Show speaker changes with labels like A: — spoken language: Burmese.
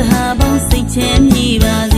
A: တဟာပေါင်းစိတ်ချမ်းမြေပါစေ